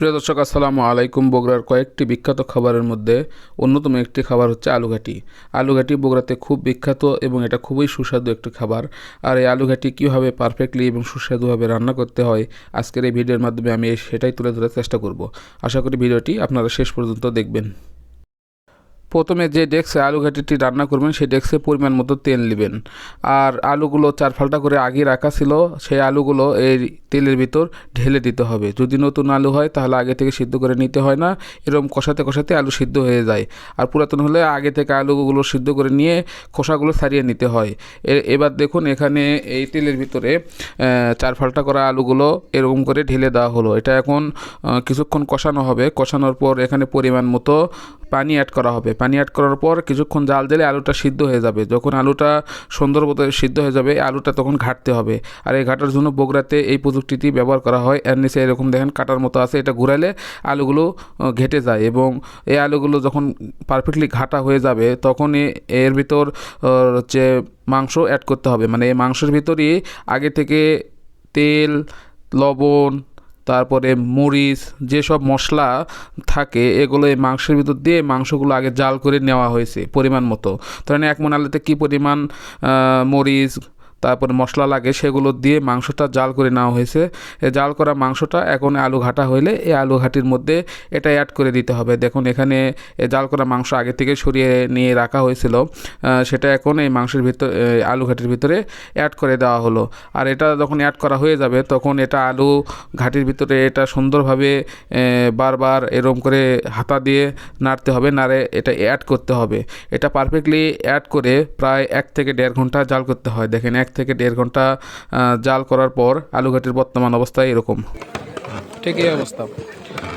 প্রিয় দর্শক, আসসালামু আলাইকুম। বগুড়ার কয়েকটি বিখ্যাত খাবারের মধ্যে অন্যতম একটি খাবার হচ্ছে আলুঘাটি। আলুঘাটি বগুড়াতে খুব বিখ্যাত এবং এটা খুবই সুস্বাদু একটি খাবার। আর এই আলুঘাটি কীভাবে পারফেক্টলি এবং সুস্বাদুভাবে রান্না করতে হয় আজকের এই ভিডিওর মাধ্যমে আমি সেটাই তুলে ধরার চেষ্টা করব। আশা করি ভিডিওটি আপনারা শেষ পর্যন্ত দেখবেন। প্রথমে যে ডেক্সে আলু ঘাটিটি রান্না করবেন, সেই ডেক্সে পরিমাণ মতো তেল নেবেন। আর আলুগুলো চার ফাল্টা করে আগে রাখা ছিল, সেই আলুগুলো এই তেলের ভিতর ঢেলে দিতে হবে। যদি নতুন আলু হয়, তাহলে আগে থেকে সিদ্ধ করে নিতে হয় না এরকম কষাতে কষাতে আলু সিদ্ধ হয়ে যায়। আর পুরাতন হলে আগে থেকে আলুগুলো সিদ্ধ করে নিয়ে খোসাগুলো ছাড়িয়ে নিতে হয়। এবার দেখুন এখানে এই তেলের ভিতরে চার ফাল্টা করা আলুগুলো এরকম করে ঢেলে দেওয়া হলো। এটা এখন কিছুক্ষণ কষানো হবে। কষানোর পর এখানে পরিমাণ মতো পানি অ্যাড করা হবে। পানি অ্যাড করার পর কিছুক্ষণ জাল দিলে আলুটা সিদ্ধ হয়ে যাবে। যখন আলুটা সুন্দর মতো সিদ্ধ হয়ে যাবে, আলুটা তখন ঘাটতে হবে। আর এই ঘাটার জন্য বগুড়াতে এই প্রযুক্তিটি ব্যবহার করা হয়। এর নিচে এরকম দেখেন কাটার মতো আছে, এটা ঘুরাইলে আলুগুলো ঘেটে যায় এবং এই আলুগুলো যখন পারফেক্টলি ঘাটা হয়ে যাবে তখন এর ভিতর হচ্ছে মাংস অ্যাড করতে হবে। মানে এই মাংসের ভিতরই আগে থেকে তেল, লবণ তারপরে মরিচ, যেসব মশলা থাকে, এগুলো এই মাংসের ভিতর দিয়ে মাংসগুলো আগে জাল করে নেওয়া হয়েছে পরিমাণ মতো। ধরেন এক মন আলুতে কী পরিমাণ মরিচ তারপরে মশলা লাগে সেগুলো দিয়ে মাংসটা জাল করে নেওয়া হয়েছে। জাল করা মাংসটা এখন আলু ঘাটা হইলে এই আলু ঘাটির মধ্যে এটা অ্যাড করে দিতে হবে। দেখুন, এখানে জাল করা মাংস আগে থেকে সরিয়ে নিয়ে রাখা হয়েছিল। সেটা এখন এই মাংসের ভিতর আলু ঘাটির ভিতরে অ্যাড করে দেওয়া হলো। আর এটা যখন অ্যাড করা হয়ে যাবে, তখন এটা আলু ঘাটির ভিতরে এটা সুন্দরভাবে বারবার এরম করে হাতা দিয়ে নাড়তে হবে, নাড়ে এটা অ্যাড করতে হবে। এটা পারফেক্টলি অ্যাড করে প্রায় এক থেকে দেড় ঘণ্টা জাল করতে হয়। দেখেন, এক থেকে দেড় ঘণ্টা জাল করার পর আলুঘাটির বর্তমান অবস্থা এরকম। ঠিক এই অবস্থা।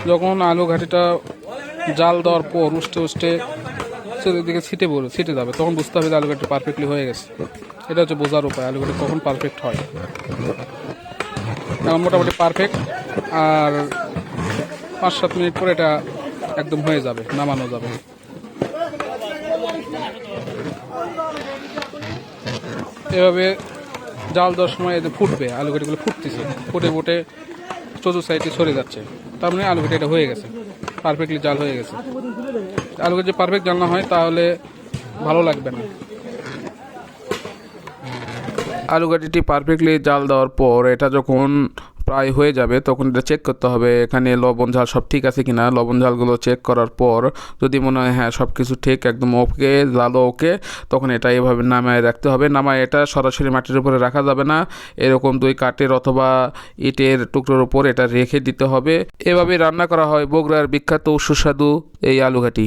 যখন আলুঘাটিটা জাল দেওয়ার পর উষ্টে উষ্টে দিকে ছিটে পড়বে ছিটে যাবে, তখন বুঝতে হবে যে আলু ঘাটি পারফেক্টলি হয়ে গেছে। এটা হচ্ছে বোঝার উপায়, আলুঘাটি কখন পারফেক্ট হয়। এখন মোটামুটি পারফেক্ট আর পাঁচ সাত মিনিট পরে এটা একদম হয়ে যাবে, নামানো যাবে। এভাবে জাল দেওয়ার সময় এতে ফুটবে আলু ঘাটিগুলো ফুটতেছে। ফুটে ফুটে চতুর সাইডে সরে যাচ্ছে। তার মানে আলু ঘাটি এটা হয়ে গেছে পারফেক্টলি জাল হয়ে গেছে। আলু যদি পারফেক্ট জাল না হয়, তাহলে ভালো লাগবে না। আলু ঘাটিটি পারফেক্টলি জাল দেওয়ার পর, এটা যখন প্রায় হয়ে যাবে, তখন এটা চেক করতে হবে, এখানে লবণ ঝাল সব ঠিক আছে কিনা? লবণ ঝালগুলো চেক করার পর যদি মনে হয় হ্যাঁ সব কিছু ঠিক, একদম ওকে জালও ওকে তখন এটা এভাবে নামায় রাখতে হবে। নামায় এটা সরাসরি মাটির উপরে রাখা যাবে না, এরকম দুই কাঠের অথবা ইটের টুকরোর উপর এটা রেখে দিতে হবে। এভাবে রান্না করা হয়, বগুড়ার বিখ্যাত সুস্বাদু এই আলু ঘাটি